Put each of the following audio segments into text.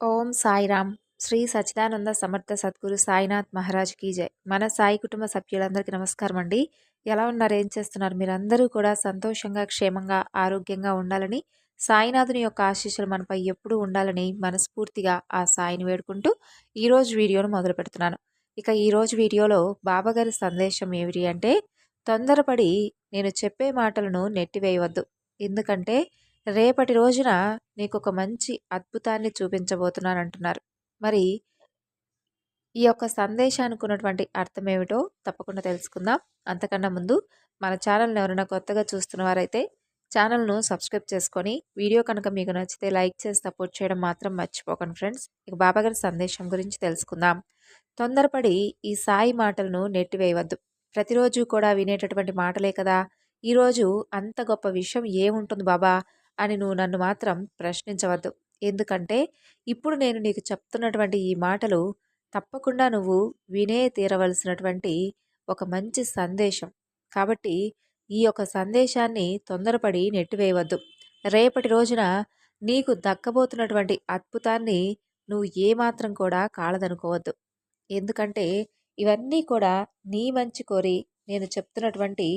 ఓం సాయిరామ్. శ్రీ సచిదానంద సమర్థ సద్గురు సాయినాథ్ మహారాజ్ కీ జై. మన సాయి కుటుంబ సభ్యులందరికీ నమస్కారం అండి. ఎలా ఉన్నారు? ఏం చేస్తున్నారు? మీరందరూ కూడా సంతోషంగా క్షేమంగా ఆరోగ్యంగా ఉండాలని సాయినాథుని యొక్క ఆశీస్సులు మనపై ఎప్పుడూ ఉండాలని మనస్ఫూర్తిగా ఆ సాయిని వేడుకుంటూ ఈరోజు వీడియోను మొదలు పెడుతున్నాను. ఇక ఈరోజు వీడియోలో బాబాగారి సందేశం ఏమిటి అంటే తొందరపడి నేను చెప్పే మాటలను నెట్టివేయవద్దు. ఎందుకంటే రేపటి రోజున నీకు ఒక మంచి అద్భుతాన్ని చూపించబోతున్నాను అంటున్నారు మరి ఈ యొక్క సందేశానికి ఉన్నటువంటి అర్థం ఏమిటో తప్పకుండా తెలుసుకుందాం. అంతకన్నా ముందు మన ఛానల్ని ఎవరైనా కొత్తగా చూస్తున్న వారైతే ఛానల్ను సబ్స్క్రైబ్ చేసుకొని వీడియో కనుక మీకు నచ్చితే లైక్ చేసి సపోర్ట్ చేయడం మాత్రం మర్చిపోకండి ఫ్రెండ్స్. ఇక బాబాగారి సందేశం గురించి తెలుసుకుందాం. తొందరపడి ఈ సాయి మాటలను నెట్టివేయవద్దు. ప్రతిరోజు కూడా వినేటటువంటి మాటలే కదా. ఈరోజు అంత గొప్ప విషయం ఏముంటుంది బాబా? అని నువ్వు నన్ను మాత్రం ప్రశ్నించవద్దు. ఎందుకంటే ఇప్పుడు నేను నీకు చెప్తున్నటువంటి ఈ మాటలు తప్పకుండా నువ్వు వినే తీరవలసినటువంటి ఒక మంచి సందేశం. కాబట్టి ఈ యొక్క సందేశాన్ని తొందరపడి నెట్టివేయవద్దు. రేపటి రోజున నీకు దక్కబోతున్నటువంటి అద్భుతాన్ని నువ్వు ఏమాత్రం కూడా కాలదనుకోవద్దు. ఎందుకంటే ఇవన్నీ కూడా నీ మంచి కోరి నేను చెప్తున్నటువంటి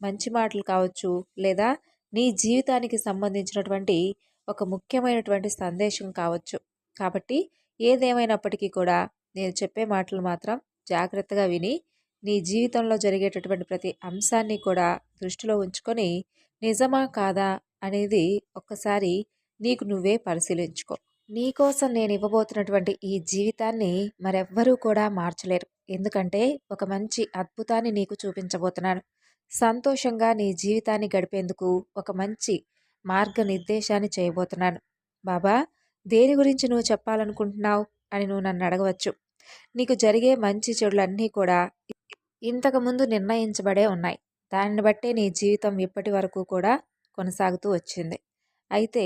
మంచి మాటలు కావచ్చు లేదా నీ జీవితానికి సంబంధించినటువంటి ఒక ముఖ్యమైనటువంటి సందేశం కావచ్చు. కాబట్టి ఏదేమైనప్పటికీ కూడా నేను చెప్పే మాటలు మాత్రం జాగ్రత్తగా విని నీ జీవితంలో జరిగేటటువంటి ప్రతి అంశాన్ని కూడా దృష్టిలో ఉంచుకొని నిజమా కాదా అనేది ఒక్కసారి నీకు నువ్వే పరిశీలించుకో. నీకోసం నేను ఇవ్వబోతున్నటువంటి ఈ జీవితాన్ని మరెవ్వరూ కూడా మార్చలేరు. ఎందుకంటే ఒక మంచి అద్భుతాన్ని నీకు చూపించబోతున్నాను. సంతోషంగా నీ జీవితాన్ని గడిపేందుకు ఒక మంచి మార్గనిర్దేశాన్ని చేయబోతున్నాను. బాబా దేని గురించి నువ్వు చెప్పాలనుకుంటున్నావు అని నువ్వు నన్ను అడగవచ్చు. నీకు జరిగే మంచి చెడులన్నీ కూడా ఇంతకుముందు నిర్ణయించబడే ఉన్నాయి. దానిని బట్టే నీ జీవితం ఇప్పటి వరకు కూడా కొనసాగుతూ వచ్చింది. అయితే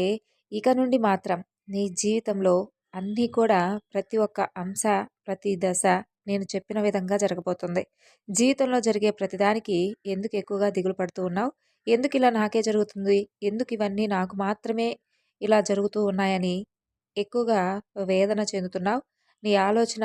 ఇక నుండి మాత్రం నీ జీవితంలో అన్నీ కూడా ప్రతి ఒక్క అంశ ప్రతి దశ నేను చెప్పిన విధంగా జరగబోతుంది. జీవితంలో జరిగే ప్రతిదానికి ఎందుకు ఎక్కువగా దిగులు పడుతూ ఉన్నావు? ఎందుకు ఇలా నాకే జరుగుతుంది? ఎందుకు ఇవన్నీ నాకు మాత్రమే ఇలా జరుగుతూ ఉన్నాయని ఎక్కువగా వేదన చెందుతున్నావు? నీ ఆలోచన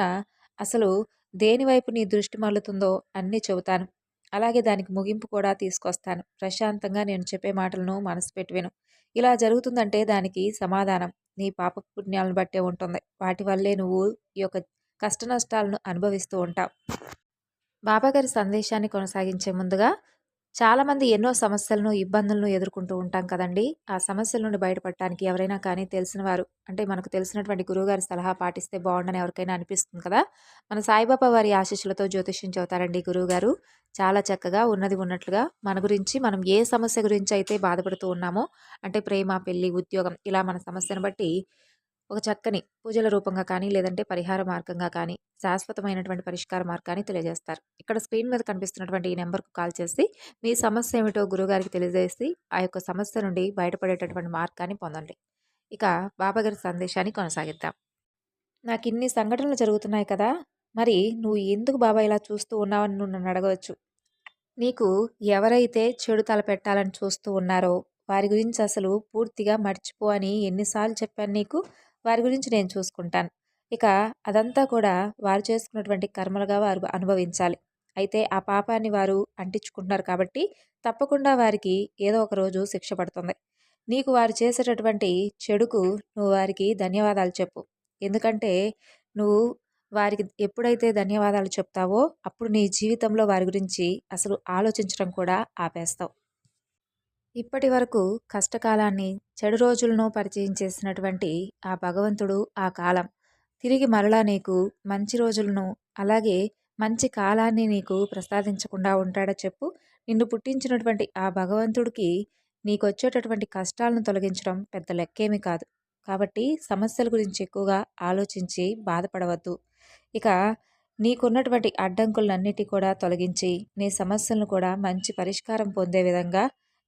అసలు దేనివైపు నీ దృష్టి మళ్ళుతుందో అన్నీ చెబుతాను. అలాగే దానికి ముగింపు కూడా తీసుకొస్తాను. ప్రశాంతంగా నేను చెప్పే మాటలను మనసు పెట్టివేను ఇలా జరుగుతుందంటే దానికి సమాధానం. నీ పాప పుణ్యాలను బట్టే ఉంటుంది. వాటి వల్లే నువ్వు ఈ యొక్క కష్ట నష్టాలను అనుభవిస్తూ ఉంటాం. బాబాగారి సందేశాన్ని కొనసాగించే ముందుగా చాలామంది ఎన్నో సమస్యలను ఇబ్బందులను ఎదుర్కొంటూ ఉంటాం కదండి. ఆ సమస్యల నుండి బయటపడటానికి ఎవరైనా కానీ తెలిసిన వారు అంటే మనకు తెలిసినటువంటి గురువుగారి సలహా పాటిస్తే బాగుండని ఎవరికైనా అనిపిస్తుంది కదా? మన సాయిబాబా వారి ఆశీస్సులతో జ్యోతిష్యం చెబుతారండి గురువుగారు. చాలా చక్కగా ఉన్నది ఉన్నట్లుగా మన గురించి మనం ఏ సమస్య గురించి అయితే బాధపడుతూ ఉన్నామో అంటే ప్రేమ పెళ్ళి ఉద్యోగం ఇలా మన సమస్యను బట్టి ఒక చక్కని పూజల రూపంగా కానీ లేదంటే పరిహార మార్గంగా కానీ శాశ్వతమైనటువంటి పరిష్కార మార్గాన్ని తెలియజేస్తారు. ఇక్కడ స్క్రీన్ మీద కనిపిస్తున్నటువంటి ఈ నెంబర్కు కాల్ చేసి మీ సమస్య ఏమిటో గురుగారికి తెలియజేసి ఆ యొక్క సమస్య నుండి బయటపడేటటువంటి మార్గాన్ని పొందండి. ఇక బాబాగారి సందేశాన్ని కొనసాగిద్దాం. నాకు ఇన్ని సంఘటనలు జరుగుతున్నాయి కదా! మరి నువ్వు ఎందుకు బాబా ఇలా చూస్తూ ఉన్నావని నువ్వు నన్ను అడగవచ్చు? నీకు ఎవరైతే చెడు తల పెట్టాలని చూస్తూ ఉన్నారో వారి గురించి అసలు పూర్తిగా మర్చిపో అని ఎన్నిసార్లు చెప్పాను నీకు? వారి గురించి నేను చూసుకుంటాను. ఇక అదంతా కూడా వారు చేసుకున్నటువంటి కర్మలుగా వారు అనుభవించాలి. అయితే ఆ పాపాన్ని వారు అంటించుకుంటున్నారు కాబట్టి తప్పకుండా వారికి ఏదో ఒక రోజు శిక్ష పడుతుంది. నీకు వారు చేసేటటువంటి చెడుకు నువ్వు వారికి ధన్యవాదాలు చెప్పు. ఎందుకంటే నువ్వు వారికి ఎప్పుడైతే ధన్యవాదాలు చెప్తావో అప్పుడు నీ జీవితంలో వారి గురించి అసలు ఆలోచించడం కూడా ఆపేస్తావు. ఇప్పటి వరకు కష్టకాలాన్ని చెడు రోజులను పరిచయం చేసినటువంటి ఆ భగవంతుడు ఆ కాలం. తిరిగి మరలా నీకు మంచి రోజులను అలాగే మంచి కాలాన్ని నీకు ప్రసాదించకుండా ఉంటాడో చెప్పు. నిన్ను పుట్టించినటువంటి ఆ భగవంతుడికి నీకు వచ్చేటటువంటి కష్టాలను తొలగించడం పెద్ద లెక్కేమీ కాదు. కాబట్టి సమస్యల గురించి ఎక్కువగా ఆలోచించి బాధపడవద్దు. ఇక నీకున్నటువంటి అడ్డంకులన్నిటి కూడా తొలగించి నీ సమస్యలను కూడా మంచి పరిష్కారం పొందే విధంగా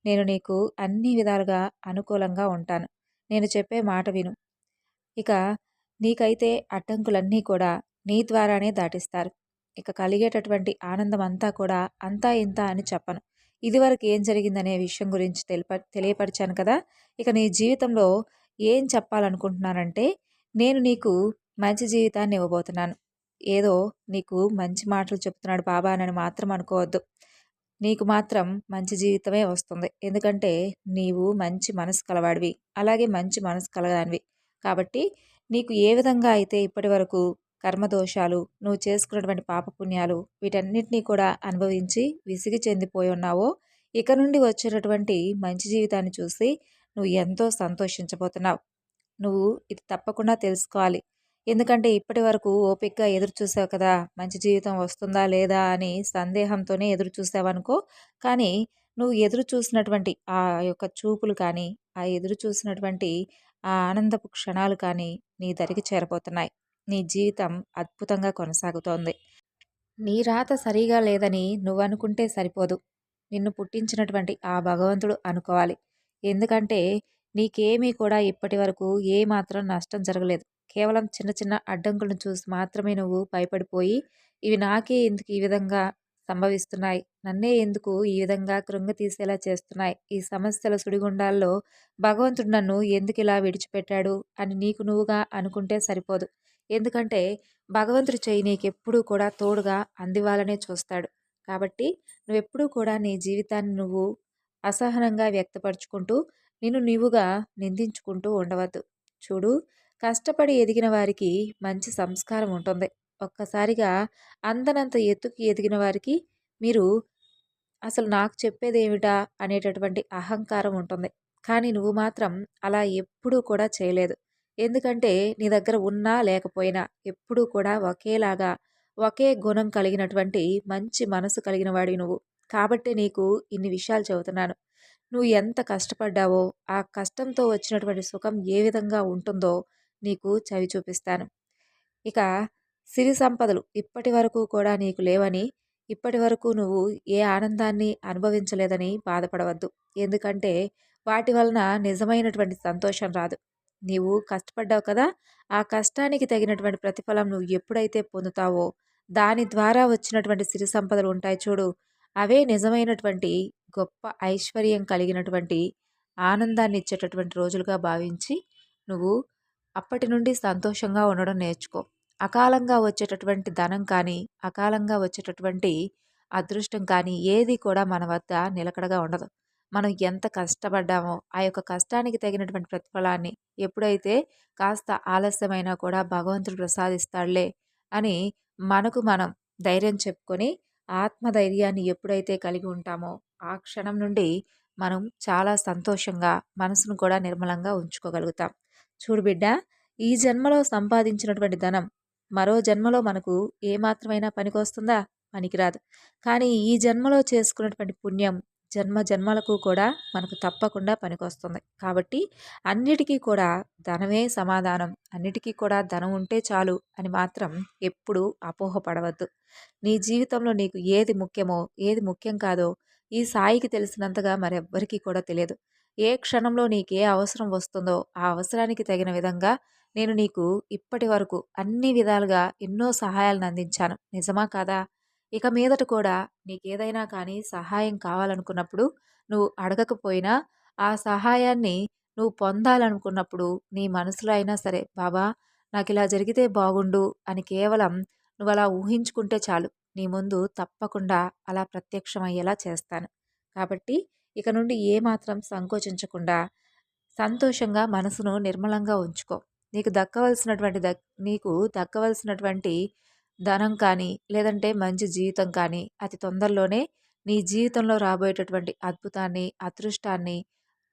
నేను నీకు అన్ని విధాలుగా అనుకూలంగా ఉంటాను. నేను చెప్పే మాట విను. ఇక నీకైతే అడ్డంకులన్నీ కూడా నీ ద్వారానే దాటిస్తారు. ఇక కలిగేటటువంటి ఆనందం అంతా కూడా అంతా ఇంత అని చెప్పను. ఇదివరకు ఏం జరిగిందనే విషయం గురించి తెలిప తెలియపరిచాను కదా! ఇక నీ జీవితంలో ఏం చెప్పాలనుకుంటున్నానంటే నేను నీకు మంచి జీవితాన్ని ఇవ్వబోతున్నాను. ఏదో నీకు మంచి మాటలు చెప్తున్నాడు బాబా అని మాత్రం అనుకోవద్దు. నీకు మాత్రం మంచి జీవితమే వస్తుంది. ఎందుకంటే నీవు మంచి మనసు కలవాడివి. అలాగే మంచి మనసు కలగానివి కాబట్టి నీకు ఏ విధంగా అయితే ఇప్పటి వరకు కర్మదోషాలు నువ్వు చేసుకున్నటువంటి పాపపుణ్యాలు వీటన్నిటినీ కూడా అనుభవించి విసిగి చెందిపోయి ఉన్నావో ఇక నుండి వచ్చేటటువంటి మంచి జీవితాన్ని చూసి నువ్వు ఎంతో సంతోషించబోతున్నావు. నువ్వు ఇది తప్పకుండా తెలుసుకోవాలి. ఎందుకంటే ఇప్పటి వరకు ఓపిక్గా ఎదురు చూసావు కదా మంచి జీవితం వస్తుందా లేదా అని సందేహంతోనే ఎదురు చూసావనుకో కానీ నువ్వు ఎదురు చూసినటువంటి ఆ యొక్క చూపులు కానీ ఆ ఎదురు చూసినటువంటి ఆ ఆనందపు క్షణాలు కానీ నీ దరికి చేరబోతున్నాయి. నీ జీవితం అద్భుతంగా కొనసాగుతోంది. నీ రాత సరిగా లేదని నువ్వు అనుకుంటే సరిపోదు. నిన్ను పుట్టించినటువంటి ఆ భగవంతుడు అనుకోవాలి. ఎందుకంటే నీకేమీ కూడా ఇప్పటి వరకు ఏమాత్రం నష్టం జరగలేదు. కేవలం చిన్న చిన్న అడ్డంకులను చూసి మాత్రమే నువ్వు భయపడిపోయి ఇవి నాకే ఎందుకు ఈ విధంగా సంభవిస్తున్నాయి? నన్నే ఎందుకు ఈ విధంగా కృంగ తీసేలా చేస్తున్నాయి? ఈ సమస్యల సుడిగుండాల్లో భగవంతుడు నన్ను ఎందుకు ఇలా విడిచిపెట్టాడు? అని నీకు నువ్వుగా అనుకుంటే సరిపోదు. ఎందుకంటే భగవంతుడు చెయ్యి నీకెప్పుడూ కూడా తోడుగా అందివ్వాలనే చూస్తాడు. కాబట్టి నువ్వెప్పుడూ కూడా నీ జీవితాన్ని నువ్వు అసహనంగా వ్యక్తపరుచుకుంటూ నిన్ను నీవుగా నిందించుకుంటూ ఉండవద్దు. చూడు కష్టపడి ఎదిగిన వారికి మంచి సంస్కారం ఉంటుంది. ఒక్కసారిగా అందనంత ఎత్తుకి ఎదిగిన వారికి మీరు అసలు నాకు చెప్పేది ఏమిటా అనేటటువంటి అహంకారం ఉంటుంది. కానీ నువ్వు మాత్రం అలా ఎప్పుడూ కూడా చేయలేదు. ఎందుకంటే నీ దగ్గర ఉన్నా లేకపోయినా ఎప్పుడూ కూడా ఒకేలాగా ఒకే గుణం కలిగినటువంటి మంచి మనసు కలిగిన వాడివి నువ్వు. కాబట్టి నీకు ఇన్ని విషయాలు చెబుతున్నాను. నువ్వు ఎంత కష్టపడ్డావో ఆ కష్టంతో వచ్చినటువంటి సుఖం ఏ విధంగా ఉంటుందో నీకు చవి చూపిస్తాను. ఇక సిరి సంపదలు ఇప్పటి వరకు కూడా నీకు లేవని ఇప్పటి వరకు నువ్వు ఏ ఆనందాన్ని అనుభవించలేదని బాధపడవద్దు. ఎందుకంటే వాటి వలన నిజమైనటువంటి సంతోషం రాదు. నీవు కష్టపడ్డావు కదా ఆ కష్టానికి తగినటువంటి ప్రతిఫలం నువ్వు ఎప్పుడైతే పొందుతావో దాని ద్వారా వచ్చినటువంటి సిరి సంపదలు ఉంటాయి చూడు అవే నిజమైనటువంటి గొప్ప ఐశ్వర్యం కలిగినటువంటి ఆనందాన్ని ఇచ్చేటటువంటి రోజులుగా భావించి నువ్వు అప్పటి నుండి సంతోషంగా ఉండడం నేర్చుకో. అకాలంగా వచ్చేటటువంటి ధనం కానీ అకాలంగా వచ్చేటటువంటి అదృష్టం కానీ ఏది కూడా మన వద్ద నిలకడగా ఉండదు. మనం ఎంత కష్టపడ్డామో ఆ యొక్క కష్టానికి తగినటువంటి ప్రతిఫలాన్ని ఎప్పుడైతే కాస్త ఆలస్యమైనా కూడా భగవంతుడు ప్రసాదిస్తాడులే అని మనకు మనం ధైర్యం చెప్పుకొని ఆత్మధైర్యాన్ని ఎప్పుడైతే కలిగి ఉంటామో ఆ క్షణం నుండి మనం చాలా సంతోషంగా మనసును కూడా నిర్మలంగా ఉంచుకోగలుగుతాం. చూడు బిడ్డ ఈ జన్మలో సంపాదించినటువంటి ధనం మరో జన్మలో మనకు ఏమాత్రమైనా పనికొస్తుందా? పనికిరాదు. కానీ ఈ జన్మలో చేసుకున్నటువంటి పుణ్యం జన్మ జన్మలకు కూడా మనకు తప్పకుండా పనికొస్తుంది. కాబట్టి అన్నిటికీ కూడా ధనమే సమాధానం. అన్నిటికీ కూడా ధనం ఉంటే చాలు అని మాత్రం ఎప్పుడూ అపోహపడవద్దు. నీ జీవితంలో నీకు ఏది ముఖ్యమో ఏది ముఖ్యం కాదో ఈ సాయికి తెలిసినంతగా మరెవ్వరికీ కూడా తెలియదు. ఏ క్షణంలో నీకు ఏ అవసరం వస్తుందో ఆ అవసరానికి తగిన విధంగా నేను నీకు ఇప్పటి వరకు అన్ని విధాలుగా ఎన్నో సహాయాలను అందించాను. నిజమా కాదా? ఇక మీదట కూడా నీకేదైనా కానీ సహాయం కావాలనుకున్నప్పుడు నువ్వు అడగకపోయినా ఆ సహాయాన్ని నువ్వు పొందాలనుకున్నప్పుడు నీ మనసులో అయినా సరే బాబా నాకు ఇలా జరిగితే బాగుండు అని కేవలం నువ్వు అలా ఊహించుకుంటే చాలు. నీ ముందు తప్పకుండా అలా ప్రత్యక్షమయ్యేలా చేస్తాను. కాబట్టి ఇక నుండి ఏమాత్రం సంకోచించకుండా సంతోషంగా మనసును నిర్మలంగా ఉంచుకో. నీకు దక్కవలసినటువంటి దక్ నీకు దక్కవలసినటువంటి ధనం కానీ లేదంటే మంచి జీవితం కానీ అతి తొందరలోనే నీ జీవితంలో రాబోయేటటువంటి అద్భుతాన్ని అదృష్టాన్ని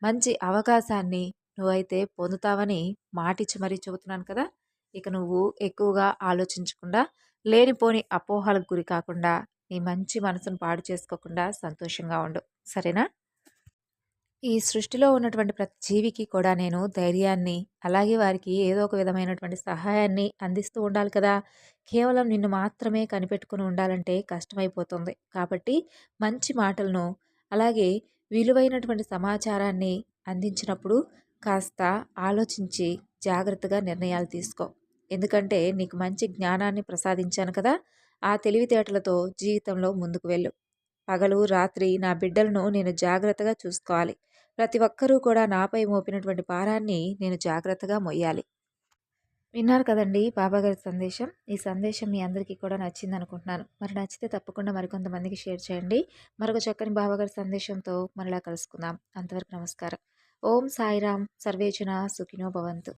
మంచి అవకాశాన్ని నువ్వైతే పొందుతావని మాటిచ్చి మరీ చెబుతున్నాను కదా. ఇక నువ్వు ఎక్కువగా ఆలోచించకుండా లేనిపోని అపోహలకు గురి కాకుండా నీ మంచి మనసును పాడు చేసుకోకుండా సంతోషంగా ఉండు. సరేనా? ఈ సృష్టిలో ఉన్నటువంటి ప్రతి జీవికి కూడా నేను ధైర్యాన్ని అలాగే వారికి ఏదో ఒక విధమైనటువంటి సహాయాన్ని అందిస్తూ ఉండాలి కదా. కేవలం నిన్ను మాత్రమే కనిపెట్టుకుని ఉండాలంటే కష్టమైపోతుంది. కాబట్టి మంచి మాటలను అలాగే విలువైనటువంటి సమాచారాన్ని అందించినప్పుడు కాస్త ఆలోచించి జాగ్రత్తగా నిర్ణయాలు తీసుకో. ఎందుకంటే నీకు మంచి జ్ఞానాన్ని ప్రసాదించాను కదా ఆ తెలివితేటలతో జీవితంలో ముందుకు వెళ్ళు. పగలు రాత్రి నా బిడ్డలను నేను జాగ్రత్తగా చూసుకోవాలి. ప్రతి ఒక్కరూ కూడా నాపై మోపినటువంటి భారాన్ని నేను జాగ్రత్తగా మొయ్యాలి. విన్నారు కదండి బాబాగారి సందేశం. ఈ సందేశం మీ అందరికీ కూడా నచ్చింది అనుకుంటున్నాను మరి నచ్చితే తప్పకుండా మరికొంతమందికి షేర్ చేయండి. మరొక చక్కని బాబాగారి సందేశంతో మరలా కలుసుకుందాం. అంతవరకు నమస్కారం. ఓం సాయిరామ్. సర్వేజన సుఖినో భవంతు.